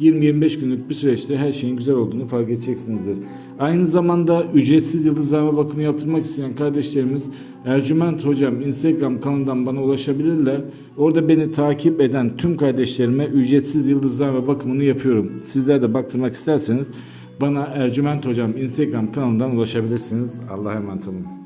20-25 günlük bir süreçte her şeyin güzel olduğunu fark edeceksinizdir. Aynı zamanda ücretsiz yıldızlama bakımı yaptırmak isteyen kardeşlerimiz Ercüment Hocam Instagram kanalından bana ulaşabilirler. Orada beni takip eden tüm kardeşlerime ücretsiz yıldızlama bakımını yapıyorum. Sizler de baktırmak isterseniz bana Ercüment Hocam Instagram kanalından ulaşabilirsiniz. Allah'a emanet olun.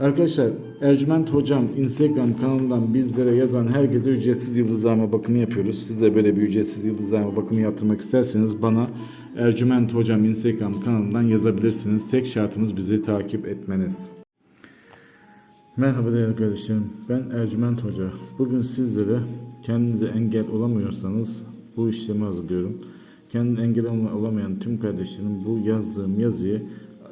Arkadaşlar Ercüment Hocam Instagram kanalından bizlere yazan herkese ücretsiz yıldızlama bakımı yapıyoruz. Siz de böyle bir ücretsiz yıldızlama bakımı yaptırmak isterseniz bana Ercüment Hocam Instagram kanalından yazabilirsiniz. Tek şartımız bizi takip etmeniz. Merhaba değerli kardeşlerim. Ben Ercüment Hoca. Bugün sizlere kendinize engel olamıyorsanız bu işlemi hazırlıyorum. Kendine engel olamayan tüm kardeşlerim bu yazdığım yazıyı